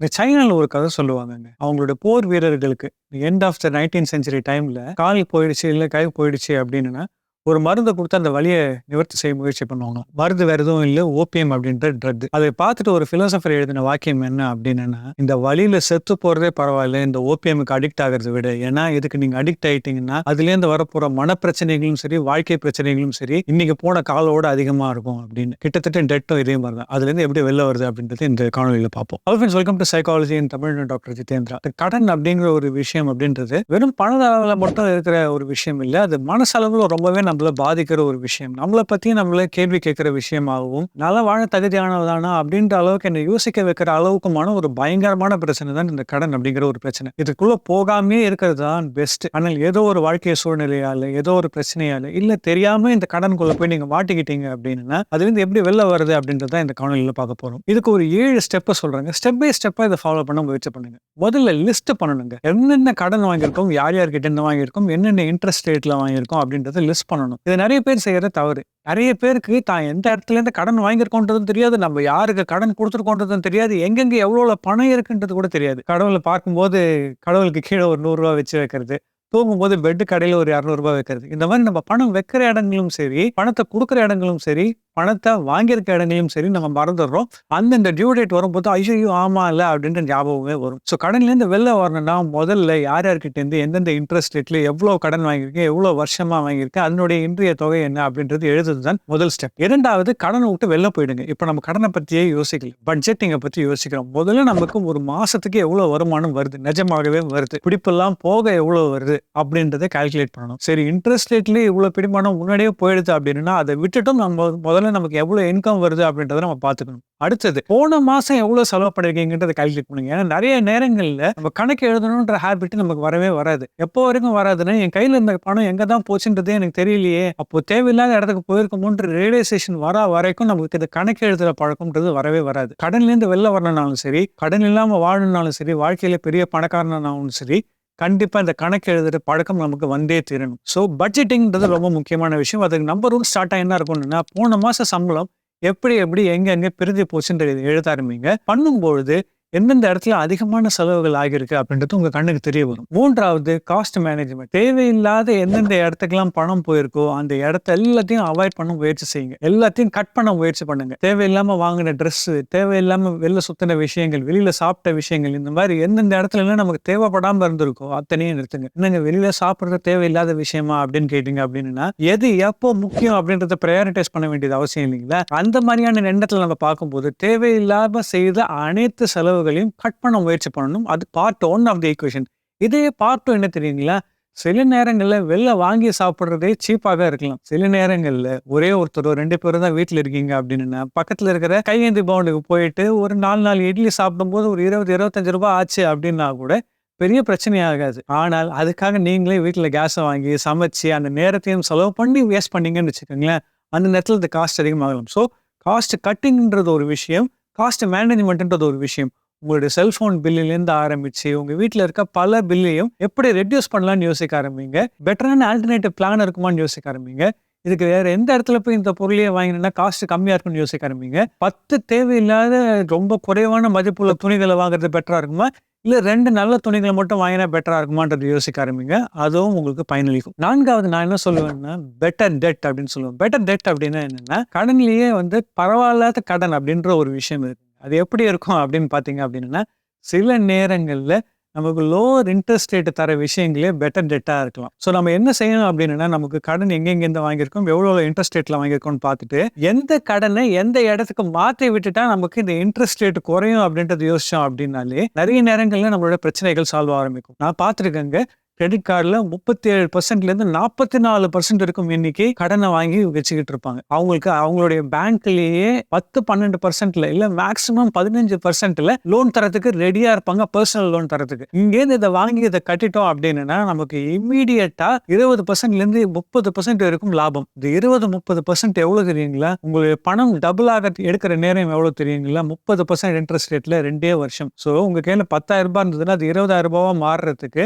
இந்த சைனால ஒரு கதை சொல்லுவாங்கங்க. அவங்களோட போர் வீரர்களுக்கு end of the nineteen century டைம்ல கால் போயிடுச்சு இல்லை கை போயிடுச்சு அப்படின்னா ஒரு மருந்தை கொடுத்து அந்த வழியை நிவர்த்தி செய்ய முயற்சி பண்ணுவாங்க மருந்து வேற எதுவும் இல்லை ஓபிஎம் அப்படின்ற ட்ரக் அதை பார்த்துட்டு ஒரு பிலோசபர் எழுதின வாக்கியம் என்ன அப்படின்னா இந்த வழியில செத்து போறதே பரவாயில்ல இந்த ஓபிஎம்க்கு அடிக்ட் ஆகிறத விட. ஏன்னா இதுக்கு நீங்க அடிக்ட் ஆயிட்டீங்கன்னா அதுலேருந்து வரப்போற மன பிரச்சனைகளும் சரி வாழ்க்கை பிரச்சனைகளும் சரி இன்னைக்கு போன காலோட அதிகமா இருக்கும் அப்படின்னு. கிட்டத்தட்ட டெட்டும் இதே மாதிரி தான் அதுலேருந்து எப்படி வெளில வருது அப்படின்றது இந்த காணொலியில் பார்ப்போம். Hello welcome to psychology in Tamil doctor Jitendra கடன் அப்படிங்கிற ஒரு விஷயம் அப்படின்றது வெறும் பண அளவில் மட்டும் இருக்கிற ஒரு விஷயம் இல்லை அது மனசளவில் ரொம்பவே நம்மளை பாதிக்கிற ஒரு விஷயம். நம்மளை பத்தி நம்மள கேள்வி கேட்கிற விஷயமாகவும் நல்லா வாழ தகுதியானதானா அப்படின்ற அளவுக்கு என்னை யோசிக்க வைக்கிற அளவுக்குமான ஒரு பயங்கரமான பிரச்சனை தான் இந்த கடன் அப்படிங்கிற ஒரு பிரச்சனை. இதுக்குள்ள போகாமே இருக்கிறது தான் பெஸ்ட் ஆனால் ஏதோ ஒரு வாழ்க்கை சூழ்நிலையால ஏதோ ஒரு பிரச்சனையால இல்ல தெரியாம இந்த கடனுக்குள்ள போய் நீங்க மாட்டிக்கிட்டீங்க அப்படின்னா அதுல இருந்து எப்படி வெளில வருது அப்படின்றத இந்த காணொலியில பார்க்க போறோம். இதுக்கு ஒரு ஏழு ஸ்டெப்பை சொல்றாங்க. ஸ்டெப் பை ஸ்டெப்பா இதை ஃபாலோ பண்ண முயற்சி பண்ணுங்க. முதல்ல லிஸ்ட் பண்ணணுங்க. என்னென்ன கடன் வாங்கியிருக்கோம் யார் யார்கிட்ட இருந்து வாங்கியிருக்கோம் என்னென்ன இன்ட்ரெஸ்ட் ரேட்ல வாங்கியிருக்கோம் அப்படின்றத லிஸ்ட் பண்ணணும். இது நிறைய பேர் செய்யற தவறு. நிறைய பேருக்கு தான் எந்த இடத்துல இருந்து கடன் வாங்கியிருக்கோன்றதும் தெரியாது. நம்ம யாருக்கு கடன் கொடுத்துருக்கோன்றதும் தெரியாது. எங்கெங்க எவ்வளோ பணம் இருக்குன்றது கூட தெரியாது. கடவுளை பார்க்கும்போது கடவுளுக்கு கீழே ஒரு நூறுரூவா வச்சு வைக்கிறது. தூங்கும்போது பெட்டு கடையில் ஒரு இரநூறுபா வைக்கிறது. இந்த மாதிரி நம்ம பணம் வைக்கிற இடங்களும் சரி பணத்தை கொடுக்குற இடங்களும் சரி பணத்தை வாங்கியிருக்க இடங்களையும் சரி நம்ம மறந்துடுறோம். அந்தந்த டியூ டேட் வரும்போது ஐயோ ஆமா இல்லை அப்படின்ற ஞாபகமே வரும். ஸோ கடன்லேருந்து வெளில வரணும்னா முதல்ல யார் யார்கிட்டேருந்து எந்தெந்த இன்ட்ரெஸ்ட் ரேட்ல எவ்வளோ கடன் வாங்கியிருக்கேன் எவ்வளோ வருஷமா வாங்கியிருக்கேன் அதனுடைய இன்றைய தொகை என்ன அப்படின்றது எழுதுறது தான் முதல் ஸ்டெப் இரண்டாவது கடனை விட்டு வெளில போயிடுங்க. இப்போ நம்ம கடனை பற்றியே யோசிக்கல. பட்ஜெட்டிங்கை பற்றி யோசிக்கிறோம். முதல்ல நமக்கு ஒரு மாசத்துக்கு எவ்வளோ வருமானம் வருது? நிஜமாகவே வருது. பிடிப்பெல்லாம் போக எவ்வளோ வருது? அப்படின்றத கால்குலேட் பண்ணணும். சரி இன்ட்ரெஸ்ட் ரேட்லேயே இவ்வளோ பிடிமானம் முன்னாடியே போயிடுது அப்படின்னா அதை விட்டுட்டும் நம்ம முதல்ல நமக்கு எவ்வளோ இன்கம் வருது அப்படின்றத நம்ம பார்த்துக்கணும். அடுத்தது போன மாதம் எவ்வளோ செலவு பண்ணிருக்கீங்கன்றதை கால்குலேட் பண்ணுங்க. ஏன்னா நிறைய நேரங்களில் நம்ம கணக்கு எழுதணுன்ற ஹேபிட் நமக்கு வரவே வராது. எப்போ வரைக்கும் வராதுன்னா என் கையில் இருந்த பணம் எங்கே தான் போச்சுன்றதே எனக்கு தெரியலையே. அப்போ தேவையில்லாத இடத்துக்கு போயிருக்கோமோன்ற ரியலைசேஷன் வர வரைக்கும் நமக்கு இந்த கணக்கு எழுதுகிற பழக்கம்ன்றது வரவே வராது. கடன்லேருந்து வெளில வரணும்னாலும் சரி கடன் இல்லாமல் வாழணும்னாலும் சரி வாழ்க்கையில் பெரிய பணக்காரனாலும் சரி கண்டிப்பா இந்த கணக்கு எழுதுற பழக்கம் நமக்கு வந்தே தீரணும். ஸோ பட்ஜெட்டிங்ன்றது ரொம்ப முக்கியமான விஷயம். அதுக்கு நம்பர் ஒன் ஸ்டார்ட் என்ன இருக்கும்னா போன மாச சம்பளம் எப்படி எப்படி எங்க எங்க பிரிஞ்சு போச்சுன்றது எழுத ஆரம்பிங்க. பண்ணும்பொழுது எந்தெந்த இடத்துல அதிகமான செலவுகள் ஆகியிருக்கு அப்படின்றது உங்கள் கண்ணுக்கு தெரிய வரும். மூன்றாவது காஸ்ட் மேனேஜ்மெண்ட் தேவையில்லாத எந்தெந்த இடத்துக்கெல்லாம் பணம் போயிருக்கோ அந்த இடத்த எல்லாத்தையும் அவாய்ட் பண்ண முயற்சி செய்யுங்க. எல்லாத்தையும் கட் பண்ண முயற்சி பண்ணுங்க. தேவையில்லாம வாங்கின ட்ரெஸ் தேவையில்லாம வெளில சுத்தின விஷயங்கள் வெளியில சாப்பிட்ட விஷயங்கள் இந்த மாதிரி எந்தெந்த இடத்துல எல்லாம் நமக்கு தேவைப்படாம இருந்திருக்கோ அத்தனையும் நிறுத்துங்க. என்னங்க வெளியில சாப்பிட்ற தேவையில்லாத விஷயமா அப்படின்னு கேட்டீங்க அப்படின்னா எது எப்போ முக்கியம் அப்படின்றத ப்ரையாரிட்டைஸ் பண்ண வேண்டியது அவசியம் இல்லைங்களா? அந்த மாதிரியான எண்ணத்துல நம்ம பார்க்கும்போது தேவையில்லாம செய்த அனைத்து செலவு செலவுகளையும் கட் பண்ண முயற்சி பண்ணணும். அது part one of the equation இதே பார்ட் டூ என்ன தெரியுங்களா? சில நேரங்களில் வெளில வாங்கி சாப்பிட்றதே சீப்பாக இருக்கலாம். சில நேரங்களில் ஒரே ஒருத்தர் ரெண்டு பேரும் தான் வீட்டில் இருக்கீங்க அப்படின்னா பக்கத்தில் இருக்கிற கையேந்தி பவுண்டுக்கு போயிட்டு ஒரு நாலு நாலு இட்லி சாப்பிடும்போது ஒரு இருபது இருபத்தஞ்சு ரூபாய் ஆச்சு அப்படின்னா கூட பெரிய பிரச்சனையாகாது ஆனால் அதுக்காக நீங்களே வீட்டில் கேஸை வாங்கி சமைச்சு அந்த நேரத்தையும் செலவு பண்ணி வேஸ்ட் பண்ணீங்கன்னு வச்சுக்கோங்களேன் அந்த நேரத்தில் இந்த காஸ்ட் அதிகமாகலாம் ஸோ காஸ்ட் கட்டிங்ன்றது ஒரு விஷயம் காஸ்ட் மேனேஜ்மெண்ட்ன்றது ஒரு விஷயம். உங்களுடைய செல்ஃபோன் பில்லுலேருந்து ஆரம்பிச்சு உங்கள் வீட்டில் இருக்க பல பில்லையும் எப்படி ரெடியூஸ் பண்ணலாம்னு யோசிக்க ஆரம்பிங்க. பெட்டரான ஆல்டர்னேட்டிவ் பிளான் இருக்குமான்னு யோசிக்க ஆரம்பிங்க. இதுக்கு வேற எந்த இடத்துல போய் இந்த பொருளையே வாங்கினா காஸ்ட் கம்மியா இருக்கும்னு யோசிக்க ஆரம்பிங்க. பத்து தேவையில்லாத ரொம்ப குறைவான மதிப்புள்ள துணிகளை வாங்குறது பெட்டரா இருக்குமா? இல்ல ரெண்டு நல்ல துணிகளை மட்டும் வாங்கினா பெட்டரா இருக்குமான்றது யோசிக்க ஆரம்பிங்க. அதுவும் உங்களுக்கு பயனளிக்கும். நான்காவது நான் என்ன சொல்லுவேன்னா பெட்டர் டெட் அப்படின்னு சொல்லுவேன் பெட்டர் டெட் அப்படின்னா என்னன்னா கடன்லயே வந்து பரவாயில்லாத கடன் அப்படின்ற ஒரு விஷயம் இருக்கு. அது எப்படி இருக்கும் அப்படின்னு பார்த்தீங்க அப்படின்னா சில நேரங்களில் நமக்கு லோவர் இன்ட்ரெஸ்ட் ரேட் தர விஷயங்களே பெட்டர் டெட்டாக இருக்கலாம். ஸோ நம்ம என்ன செய்யணும் அப்படின்னா நமக்கு கடன் எங்கெங்கேருந்து வாங்கியிருக்கோம் எவ்வளோ இன்ட்ரெஸ்ட் ரேட்டில் வாங்கியிருக்கோம்னு பார்த்துட்டு எந்த கடனை எந்த இடத்துக்கு மாற்றி விட்டுட்டா நமக்கு இந்த இன்ட்ரெஸ்ட் ரேட் குறையும் அப்படின்றது யோசிச்சோம் அப்படின்னாலே நிறைய நேரங்களில் நம்மளோட பிரச்சனைகள் சால்வ் ஆரம்பிக்கும். நான் பார்த்துருக்கேங்க கிரெடிட் கார்டில் முப்பத்தி ஏழு பர்சன்ட்லேருந்து நாற்பத்தி நாலு பர்சன்ட் இருக்கும் எண்ணிக்கை கடனை வாங்கி வச்சுக்கிட்டு இருப்பாங்க. அவங்களுக்கு அவங்களுடைய பேங்க்லேயே பத்து பன்னெண்டு பர்சன்ட்ல இல்லை மேக்ஸிமம் பதினஞ்சு பர்சன்ட்ல லோன் தரத்துக்கு ரெடியாக இருப்பாங்க பர்சனல் லோன் தரத்துக்கு. இங்கேருந்து இதை வாங்கி இதை கட்டிட்டோம் அப்படின்னா நமக்கு இம்மீடியட்டா இருபது பர்சன்ட்லேருந்து முப்பது பர்சன்ட் வரைக்கும் லாபம். இந்த இருபது முப்பது பர்சன்ட் எவ்வளோ தெரியுங்களா? உங்களுடைய பணம் டபுள் ஆக எடுக்கிற நேரம் எவ்வளோ தெரியுங்களா? முப்பது பர்சன்ட் இன்ட்ரெஸ்ட் ரேட்டில் ரெண்டே வருஷம். ஸோ உங்கள் கையில் பத்தாயிரம் ரூபாய் இருந்ததுன்னா அது இருபதாயிரம் ரூபாவாக மாறுறதுக்கு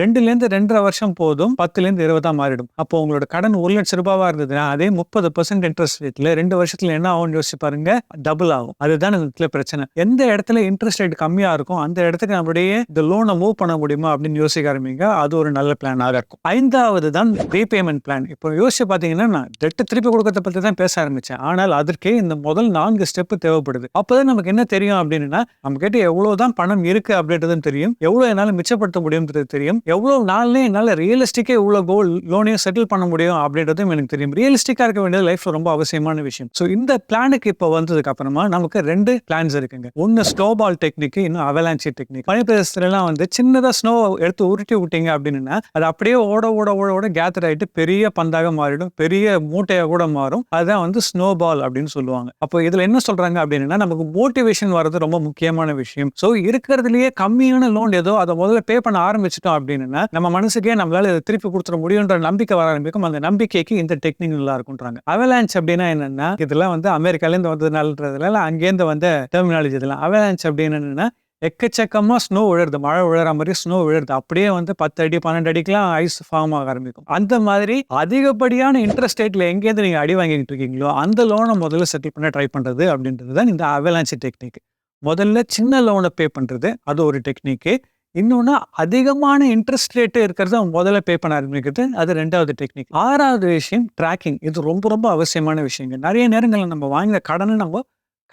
ரெண்டுலேருந்து ரெண்டரை வருஷம் போதும் பத்துலேருந்து இருபதாக மாறிடும். அப்போ உங்களோட கடன் ஒரு லட்சம் ரூபாவாக இருந்ததுன்னா அதே முப்பது பர்சன்ட் இன்ட்ரெஸ்ட் ரேட்டில் ரெண்டு வருஷத்தில் என்ன ஆகும்னு யோசிச்சு பாருங்க டபுள் ஆகும். அதுதான் இதுல பிரச்சனை. எந்த இடத்துல இன்ட்ரெஸ்ட் ரேட் கம்மியாக இருக்கும் அந்த இடத்துக்கு நம்மளுடைய இந்த லோனை மூவ் பண்ண முடியுமா அப்படின்னு யோசிக்க ஆரம்பிங்க. அது ஒரு நல்ல பிளானாக இருக்கும். ஐந்தாவது தான் ரீபேமெண்ட் பிளான் இப்போ யோசிச்சு பார்த்தீங்கன்னா நான் டெட்டு திருப்பி கொடுக்கறத பற்றி தான் பேச ஆரம்பித்தேன் ஆனால் அதற்கே இந்த முதல் நான்கு ஸ்டெப்பு தேவைப்படுது. அப்போதான் நமக்கு என்ன தெரியும் அப்படின்னா நம்ம கிட்ட எவ்வளவுதான் பணம் இருக்குது அப்படின்றதும் தெரியும். எவ்வளோ என்னால் மிச்சப்படுத்த முடியும்ன்றது தெரியும். எவ்வளோ நாள்லயே என்னால் ரியலிஸ்டிக்கே இவ்வளோ கோல் லோனையும் செட்டில் பண்ண முடியும் அப்படின்றதும் எனக்கு தெரியும். ரியலிஸ்டிக்காக இருக்க வேண்டியது லைஃப்பில் ரொம்ப அவசியமான விஷயம். ஸோ இந்த பிளானுக்கு இப்போ வந்ததுக்கு அப்புறமா நமக்கு ரெண்டு பிளான்ஸ் இருக்குங்க. ஒன்னு ஸ்னோபால் டெக்னிக் இன்னும் அவலான்சி டெக்னிக் பனிப்பிரதேசத்துல எல்லாம் வந்து சின்னதாக ஸ்னோ எடுத்து உருட்டி விட்டீங்க அப்படின்னா அது அப்படியே ஓட ஓட ஓட ஓட கேதர் ஆகிட்டு பெரிய பந்தாக மாறிடும். பெரிய மூட்டையாக கூட மாறும். அதுதான் வந்து ஸ்னோபால் அப்படின்னு சொல்லுவாங்க. அப்போ இதில் என்ன சொல்கிறாங்க அப்படின்னா நமக்கு மோட்டிவேஷன் வர்றது ரொம்ப முக்கியமான விஷயம். ஸோ இருக்கிறதுலயே கம்மியான லோன் ஏதோ அதை முதல்ல பே பண்ண ஆரம்பிச்சிட்டோம் அப்படின்னு நம்ம மனசுக்கே நம்மளால இதை திருப்பி கொடுத்துட முடியுன்ற நம்பிக்கை வர ஆரம்பிக்கும். அந்த நம்பிக்கைக்கு இந்த டெக்னிக் நல்லா இருக்கும்ன்றாங்க அவலான்ச் அப்படின்னா என்னன்னா இதெல்லாம் வந்து அமெரிக்காலேருந்து வந்ததுனாலன்றதுல அங்கேருந்து வந்த டெர்மினாலஜி இதெல்லாம். அவலான்ச் அப்படின்னு என்னன்னா எக்கச்சக்கமா ஸ்னோ விழுறது மழை விழுற மாதிரி ஸ்னோ விழுறது அப்படியே வந்து பத்து அடி பன்னெண்டு அடிக்கெல்லாம் ஐஸ் ஃபார்ம் ஆக ஆரம்பிக்கும். அந்த மாதிரி அதிகப்படியான இன்ட்ரெஸ்ட் ரேட்ல எங்கேருந்து நீங்க அடி வாங்கிட்டு இருக்கீங்களோ அந்த லோனை முதல்ல செட்டில் பண்ண ட்ரை பண்றது அப்படின்றது தான் இந்த அவலான்சி டெக்னிக் முதல்ல சின்ன லோனை பே பண்றது அது ஒரு டெக்னிக்கு இன்னொன்று அதிகமான இன்ட்ரெஸ்ட் ரேட்டு இருக்கிறத முதல்ல பே பண்ண ஆரம்பிக்கிறது. அது ரெண்டாவது டெக்னிக் ஆறாவது விஷயம் ட்ராக்கிங் இது ரொம்ப ரொம்ப அவசியமான விஷயங்க. நிறைய நேரங்களில் நம்ம வாங்கின கடனை நம்ம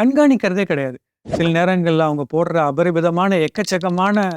கண்காணிக்கிறதே கிடையாது. சில நேரங்களில் அவங்க போடுற அபரிமிதமான எக்கச்சக்கமான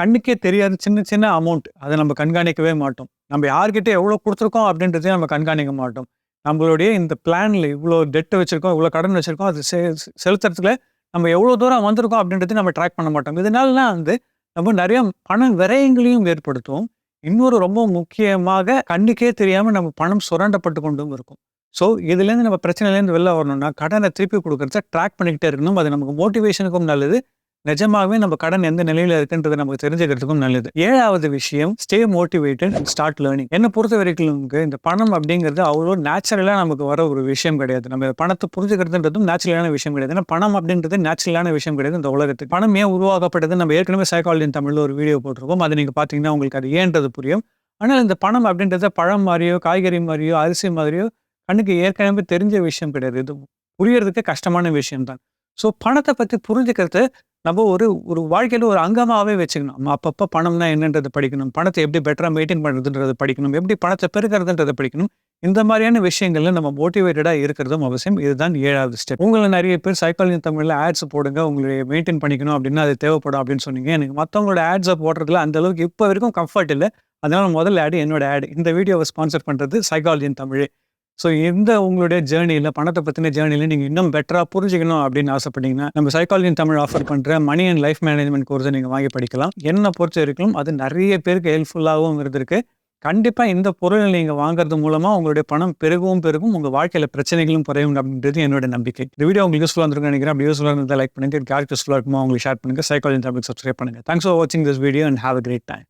கண்ணுக்கே தெரியாத சின்ன சின்ன அமௌண்ட் அதை நம்ம கண்காணிக்கவே மாட்டோம். நம்ம யார்கிட்ட எவ்வளோ கொடுத்துருக்கோம் அப்படின்றதையும் நம்ம கண்காணிக்க மாட்டோம். நம்மளுடைய இந்த பிளான்ல இவ்வளோ டெட் வச்சிருக்கோம் இவ்வளோ கடன் வச்சிருக்கோம் அது செ- நம்ம எவ்வளோ தூரம் வந்திருக்கோம் அப்படின்றதையும் நம்ம ட்ராக் பண்ண மாட்டோம். இதனாலலாம் வந்து நம்ம நிறைய பண விரயங்களையும் ஏற்படுத்தும் இன்னொரு ரொம்ப முக்கியமாக கண்ணுக்கே தெரியாமல் நம்ம பணம் சுரண்டப்பட்டு கொண்டும் இருக்கும். ஸோ இதுலேருந்து நம்ம பிரச்சனையிலேருந்து வெளில வரணும்னா கடனை திருப்பி கொடுக்குறத ட்ராக் பண்ணிக்கிட்டே இருக்கணும். அது நமக்கு மோட்டிவேஷனுக்கும் நல்லது. நிஜமாகவே நம்ம கடன் எந்த நிலையில இருக்குன்றது நமக்கு தெரிஞ்சுக்கிறதுக்கும் நல்லது. ஏழாவது விஷயம் stay motivated and start learning என்னை பொறுத்த வரைக்கும் நமக்கு இந்த பணம் அப்படிங்கிறது அவ்வளோ நேச்சுரலாக நமக்கு வர ஒரு விஷயம் கிடையாது. நம்ம பணத்தை புரிஞ்சுக்கிறதுன்றதும் நேச்சுரலான விஷயம் கிடையாது. ஏன்னா பணம் அப்படின்றது நேச்சுரலான விஷயம் கிடையாது இந்த உலகத்துக்கு. பணம் ஏன் உருவாக்கப்பட்டது நம்ம ஏற்கனவே சைக்காலஜி தமிழ்ல ஒரு வீடியோ போட்டிருக்கோம். அதை நீங்க பார்த்தீங்கன்னா உங்களுக்கு அது ஏன்றது புரியும். ஆனால் இந்த பணம் அப்படின்றத பழம் மாதிரியோ காய்கறி மாதிரியோ அரிசி மாதிரியோ கண்ணுக்கு ஏற்கனவே தெரிஞ்ச விஷயம் கிடையாது. இது புரியறதுக்கு கஷ்டமான விஷயம் தான் ஸோ பணத்தை பற்றி புரிஞ்சுக்கிறது நம்ம ஒரு ஒரு வாழ்க்கையில் ஒரு அங்கமாகவே வச்சுக்கணும். நம்ம அப்பப்போ பணம்னா என்னன்றது படிக்கணும். பணத்தை எப்படி பெட்டராக மெயின்டைன் பண்ணுறதுன்றது படிக்கணும். எப்படி பணத்தை பெருக்கிறதுன்றதை படிக்கணும். இந்த மாதிரியான விஷயங்களில் நம்ம மோட்டிவேட்டடாக இருக்கிறதும் அவசியம். இதுதான் ஏழாவது ஸ்டெப் உங்களை நிறைய பேர் சைக்காலஜி தமிழில் ஆட்ஸ் போடுங்க. உங்களை மெயின்டைன் பண்ணிக்கணும் அப்படின்னா அது தேவைப்படும் அப்படின்னு சொன்னீங்க. எனக்கு மற்றவங்களோட ஆட்ஸை போடுறதுல அந்த அளவுக்கு இப்போ வரைக்கும் கம்ஃபர்ட் இல்லை. அதனால் முதல்ல ஆடு என்னோட ஆடு இந்த வீடியோவை ஸ்பான்சர் பண்ணுறது சைக்காலஜி தமிழ். ஸோ இந்த உங்களுடைய ஜேர்னியில் பணத்தை பற்றின ஜேர்னியில் நீங்கள் இன்னும் பெட்டராக புரிஞ்சுக்கணும் அப்படின்னு ஆசைப்பட்டீங்கன்னா நம்ம சைக்காலஜி தமிழ் ஆஃபர் பண்ணுற மணி அண்ட் லைஃப் மேனேஜ்மெண்ட் கோர்ஸை நீங்கள் வாங்கி படிக்கலாம். என்னை பொறுத்த வரைக்கும் அது நிறைய பேருக்கு ஹெல்ப்ஃபுல்லாகவும் இருந்திருக்கு. கண்டிப்பாக இந்த பொருளை நீங்கள் வாங்குறது மூலமாக உங்களுடைய பணம் பெருகவும் பெருகும் உங்கள் வாழ்க்கையில் பிரச்சனைகளும் குறையும் அப்படின்றது என்னோட நம்பிக்கை. இந்த வீடியோ உங்களுக்கு யூஸ்ஃபுல்லாக இருந்திருக்கும் நினைக்கிறேன். அப்படி யூஸ்ஃபுல்லாக இருந்தால் லைக் பண்ணுங்கள் யாருக்கு யூஸ்ஃபுல்லாக இருக்குமோ உங்களுக்கு ஷேர் பண்ணுங்கள் சைக்காலஜி தமிழ் சப்ஸ்கிரைப் பண்ணுங்க. தேங்க்ஸ் ஃபார் வாட்சிங் this video and have a great time